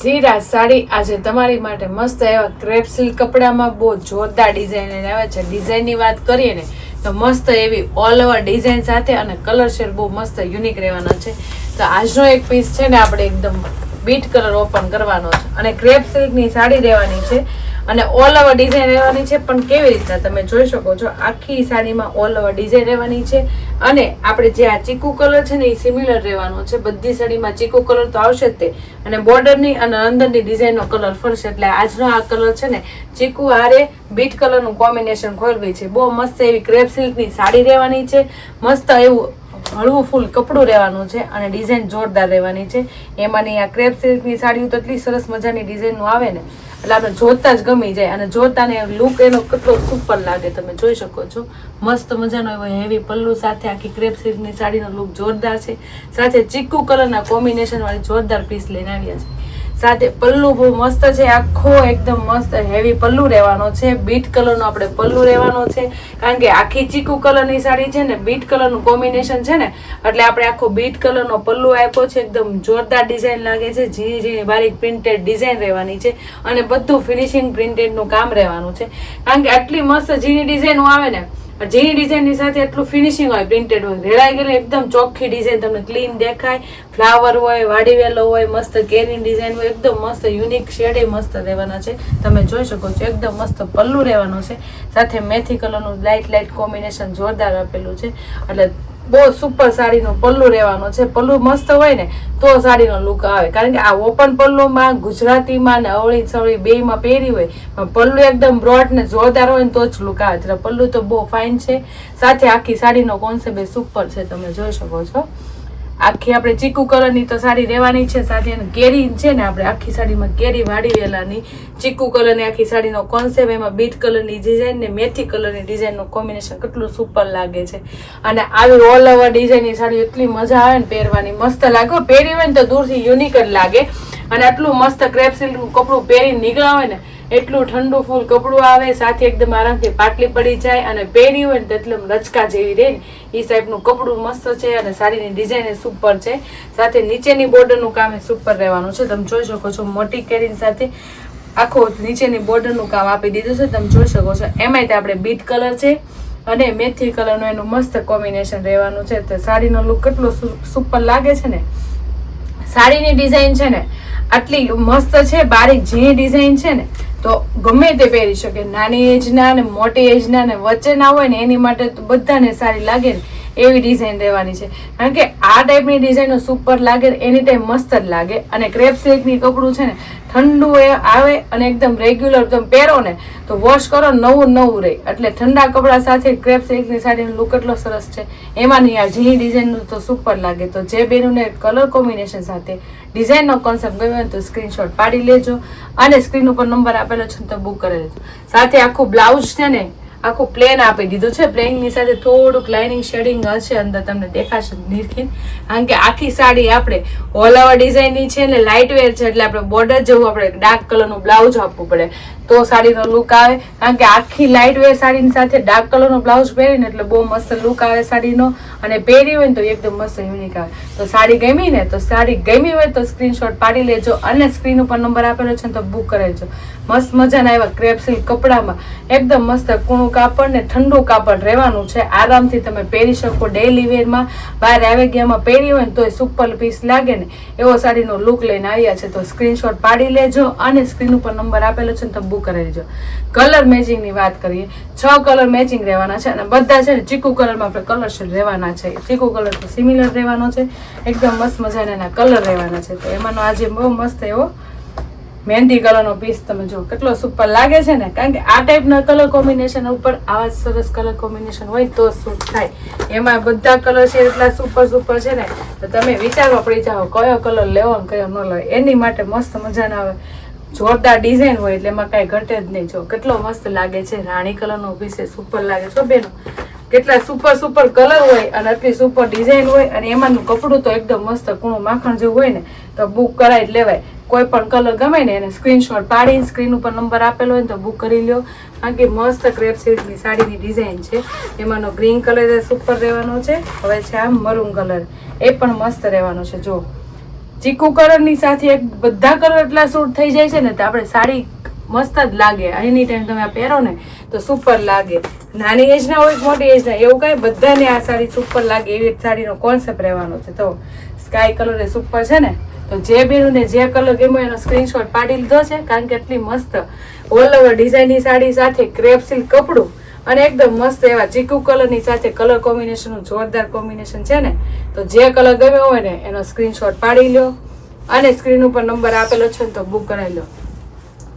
ઝીરા સાડી આજે તમારી માટે મસ્ત એવા ક્રેપ સિલ્ક કપડામાં બહુ જોરદાર ડિઝાઇન આવે છે. ડિઝાઇનની વાત કરીએ ને, તો મસ્ત એવી ઓલ ઓવર ડિઝાઇન સાથે અને કલર શેડ બહુ મસ્ત યુનિક રહેવાના છે. તો આજનો એક પીસ છે ને, આપણે એકદમ બીટ કલર ઓપન કરવાનો છે. અને ક્રેપ સિલ્કની સાડી રહેવાની છે. અને ઓલ ઓવર ડિઝાઇન રહેવાની છે. પણ કેવી રીતના તમે જોઈ શકો છો, આખી સાડીમાં ઓલ ઓવર ડિઝાઇન રહેવાની છે. અને આપણે જે આ ચીકુ કલર છે ને, એ સિમિલર રહેવાનો છે. બધી સાડીમાં ચીકુ કલર તો આવશે જ તે. અને બોર્ડરની અને અંદરની ડિઝાઇનનો કલર ફરશે. એટલે આજનો આ કલર છે ને, ચીકુ હારે બીટ કલરનું કોમ્બિનેશન ખોલવી છે. બહુ મસ્ત એવી ક્રેપ સિલ્કની સાડી રહેવાની છે. મસ્ત એવું હળવું ફૂલ કપડું રહેવાનું છે અને ડિઝાઇન જોરદાર રહેવાની છે. એમાંની આ ક્રેપ સિલ્કની સાડીઓ તો એટલી સરસ મજાની ડિઝાઇનનું આવે ને, એટલે આપણે જોતા જ ગમી જાય અને જોતાને લુક એનો કેટલો સુપર લાગે તમે જોઈ શકો છો. મસ્ત મજાનો એવો હેવી પલ્લુ સાથે આખી ક્રેપ સિલ્કની સાડીનો લુક જોરદાર છે. સાથે ચીકુ કલરના કોમ્બિનેશનવાળી જોરદાર પીસ લઈને આવ્યા છે. સાથે પલ્લુ બહુ મસ્ત છે. આખો એકદમ મસ્ત હેવી પલ્લુ રહેવાનો છે. બીટ કલરનો આપણે પલ્લુ રહેવાનો છે. કારણ કે આખી ચીકુ કલરની સાડી છે ને બીટ કલરનું કોમ્બિનેશન છે ને, એટલે આપણે આખો બીટ કલરનો પલ્લુ આપ્યો છે. એકદમ જોરદાર ડિઝાઇન લાગે છે. ઝીણી ઝીણી બારીક પ્રિન્ટેડ ડિઝાઇન રહેવાની છે અને બધું ફિનિશિંગ પ્રિન્ટેડનું કામ રહેવાનું છે. કારણ કે આટલી મસ્ત ઝીણી ડિઝાઇનો આવે ને ઝીણી ડિઝાઇનની સાથે એટલું ફિનિશિંગ હોય પ્રિન્ટેડ હોય, રેડાઈ ગયેલું, એકદમ ચોખ્ખી ડિઝાઇન તમને ક્લીન દેખાય. ફ્લાવર હોય, વાડીવેલો હોય, મસ્ત કેરી ડિઝાઇન હોય, એકદમ મસ્ત યુનિક શેડે મસ્ત રહેવાના છે. તમે જોઈ શકો છો, એકદમ મસ્ત પલ્લું રહેવાનું છે. સાથે મેથી કલરનું લાઇટ લાઇટ કોમ્બિનેશન જોરદાર આપેલું છે. એટલે બહુ સુપર સાડીનું પલ્લુ રહેવાનો છે. પલ્લુ મસ્ત હોય ને, તો સાડીનો લુક આવે. કારણ કે આ ઓપન પલ્લુમાં, ગુજરાતીમાં ને અવળી સવળી બેયમાં પહેરી હોય, પણ પલ્લુ એકદમ બ્રોડ ને જોરદાર હોય ને તો જ લુક આવે. એટલે પલ્લુ તો બહુ ફાઇન છે. સાથે આખી સાડીનો કોન્સેપ્ટ સુપર છે. તમે જોઈ શકો છો. આખી આપણે ચીકુ કલરની તો સાડી રહેવાની છે, સાથે કેરી છે ને આપણે આખી સાડીમાં કેરી વાળી વેલાની ચીકુ કલરની આખી સાડીનો કોન્સેપ્ટ એમાં બીટ કલરની ડિઝાઇન ને મેથી કલરની ડિઝાઇનનું કોમ્બિનેશન કેટલું સુપર લાગે છે. અને આવી ઓલ ઓવર ડિઝાઇનની સાડી એટલી મજા આવે ને પહેરવાની. મસ્ત લાગે પહેરી હોય ને તો દૂરથી યુનિક જ લાગે. અને આટલું મસ્ત ક્રેપ સિલ્કનું કપડું પહેરી નીકળ્યા હોય ને એટલું ઠંડુ ફૂલ કપડું આવે, સાથે એકદમ આરામથી પાટલી પડી જાય અને પહેરી હોય ને તેટલું રચકા જેવી રહે ને. એ ટાઈપનું કપડું મસ્ત છે અને સાડીની ડિઝાઇન સુપર છે. સાથે નીચેની બોર્ડરનું કામ એ સુપર રહેવાનું છે. તમે જોઈ શકો છો મોટી કેરીની સાથે આખો નીચેની બોર્ડરનું કામ આપી દીધું છે. તમે જોઈ શકો છો, એમાંય તે આપણે બીટ કલર છે અને મેથી કલરનું એનું મસ્ત કોમ્બિનેશન રહેવાનું છે. તો સાડીનો લુક કેટલો સુપર લાગે છે ને? સાડીની ડિઝાઇન છે ને, આટલી મસ્ત છે, બારીક ઝીણી ડિઝાઇન છે ને, તો ગમે તે પહેરી શકે. નાની એજના ને મોટી એજના ને વચ્ચેના હોય ને, એની માટે તો બધાને સારી લાગે ને. એવી ડિઝાઇન રહેવાની છે. કારણ કે આ ટાઈપની ડિઝાઇનો સુપર લાગે એની ટાઈમ મસ્ત જ લાગે. અને ક્રેપ સિલ્કની કપડું છે ને, ઠંડુ એ આવે અને એકદમ રેગ્યુલર તમે પહેરો ને, તો વોશ કરો, નવું નવું રહે. એટલે ઠંડા કપડાં સાથે ક્રેપ સિલ્કની સાડીનો લુક એટલો સરસ છે. એમાંની આ ઝીણી ડિઝાઇનનું તો સુપર લાગે. તો જે બેનુને કલર કોમ્બિનેશન સાથે ડિઝાઇનનો કોન્સેપ્ટ ગમ્યો હોય તો સ્ક્રીનશોટ પાડી લેજો. અને સ્ક્રીન ઉપર નંબર આપેલો છે તો બુક કરી લેજો. સાથે આખું બ્લાઉઝ છે ને આખું પ્લેન આપી દીધું છે. પ્લેનની સાથે થોડુંક લાઇનિંગ શેડિંગ હશે અંદર તમને દેખાશે નિરખીન. કારણ કે આખી સાડી આપણે ઓલ ઓવર ડિઝાઇનની છે ને લાઇટ વેર છે એટલે આપણે બોર્ડર જેવું આપણે ડાર્ક કલરનું બ્લાઉઝ આપવું પડે. તો સાડીનો લુક આવે. કારણ કે આખી લાઇટ વેર સાડીની સાથે ડાર્ક કલરનો બ્લાઉઝ પહેરીને એટલે બહુ મસ્ત લુક આવે સાડીનો. અને પહેરી હોય ને તો એકદમ મસ્ત યુનિક આવે. તો સાડી ગમી ને તો સાડી ગમી હોય તો સ્ક્રીનશોટ પાડી લેજો અને સ્ક્રીન ઉપર નંબર આપેલો છે ને તો બુક કરાવજો. મસ્ત મજાના એવા ક્રેપ કપડામાં. એકદમ મસ્ત કૂણું કાપડ ને ઠંડુ કાપડ રહેવાનું છે. આરામથી તમે પહેરી શકો ડેલી વેરમાં બહાર આવી ગયામાં પહેરી હોય ને તો સુપર પીસ લાગે ને. એવો સાડીનો લુક લઈને આવ્યા છે તો સ્ક્રીનશોટ પાડી લેજો અને સ્ક્રીન ઉપર નંબર આપેલો છે ને તો બુક કરી લેજો કલર મેચિંગની વાત કરીએ. છ કલર મેચિંગ રહેવાના છે અને બધા છે ને ચીકુ કલરમાં આપણે કલર રહેવાના છે. ચીકુ કલર તો સિમિલર રહેવાનો છે. એકદમ મસ્ત મજાના એના કલર રહેવાના છે. તો એમાંનો આજે બહુ મસ્ત એવો મહેંદી કલરનો પીસ તમે જો કેટલો સુપર લાગે છે ને? કારણ કે આ ટાઈપના કલર કોમ્બિનેશન ઉપર આવા સરસ કલર કોમ્બિનેશન હોય તો શું થાય? એમાં બધા કલર છે એટલા સુપર સુપર છે ને? તો તમે વિચારવા પડી જાઓ, કયો કલર લેવો કયો ન લેવો, એની માટે મસ્ત મજાના આવે જોરદાર ડિઝાઇન હોય એટલે એમાં કાંઈ ઘટે જ નહીં. જો, કેટલો મસ્ત લાગે છે, રાણી કલરનો પીસ એ સુપર લાગે છો બેનો. કેટલા સુપર સુપર કલર હોય અને આટલી સુપર ડિઝાઇન હોય અને એમાંનું કપડું તો એકદમ મસ્ત કૂણું માખણ જેવું હોય ને, તો બુક કરાવી લેવાય. કોઈ પણ કલર ગમે ને એને સ્ક્રીનશોટ પાડી સ્ક્રીન ઉપર નંબર આપેલો હોય તો બુક કરી લ્યો. કારણ કે મસ્ત ક્રેપ સિલ્કની સાડીની ડિઝાઇન છે. એમાંનો ગ્રીન કલર સુપર રહેવાનો છે. હવે છે આ મરૂન કલર એ પણ મસ્ત રહેવાનો છે. જો, ચીકુ કલરની સાથે એક બધા કલર એટલા સૂટ થઈ જાય છે ને તો આપણે સાડી મસ્ત જ લાગે. એની ટાઈમ તમે આ પહેરો ને તો સુપર લાગે. નાની એજના હોય મોટી એજના એવું કાંઈ બધાને આ સાડી સુપર લાગે. એવી સાડીનો કોન્સેપ્ટ રહેવાનો છે. તો સ્કાય કલર એ સુપર છે ને? તો જે બેનું ને જે કલર ગમ્યો એનો સ્ક્રીનશોટ પાડી લીધો છે, કારણ કે એટલી મસ્ત ઓલ ઓવર ડિઝાઇનની સાડી સાથે ક્રેપ સિલ્ક કપડું અને એકદમ મસ્ત એવા ચીકુ કલરની સાથે કલર કોમ્બિનેશનનું જોરદાર કોમ્બિનેશન છે ને? તો જે કલર ગમ્યો હોય ને, એનો સ્ક્રીનશોટ પાડી લો અને સ્ક્રીન ઉપર નંબર આપેલો છે ને, તો બુક કરાવી લો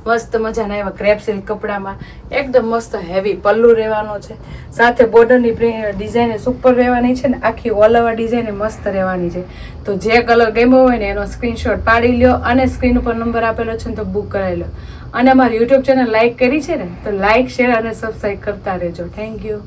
મસ્ત મજાના એવા ક્રેપ સિલ્ક કપડામાં. એકદમ મસ્ત હેવી પલ્લુ રહેવાનો છે. સાથે બોર્ડરની ડિઝાઇન સુપર રહેવાની છે ને આખી ઓલ ઓવર ડિઝાઇન મસ્ત રહેવાની છે. તો જે કલર ગમ્યો હોય ને એનો સ્ક્રીનશોટ પાડી લ્યો અને સ્ક્રીન ઉપર નંબર આપેલો છે ને તો બુક કરાવી લો અને અમારી યુટ્યુબ ચેનલ લાઇક કરી છે ને તો લાઇક શેર અને સબસ્ક્રાઈબ કરતા રહેજો. Thank you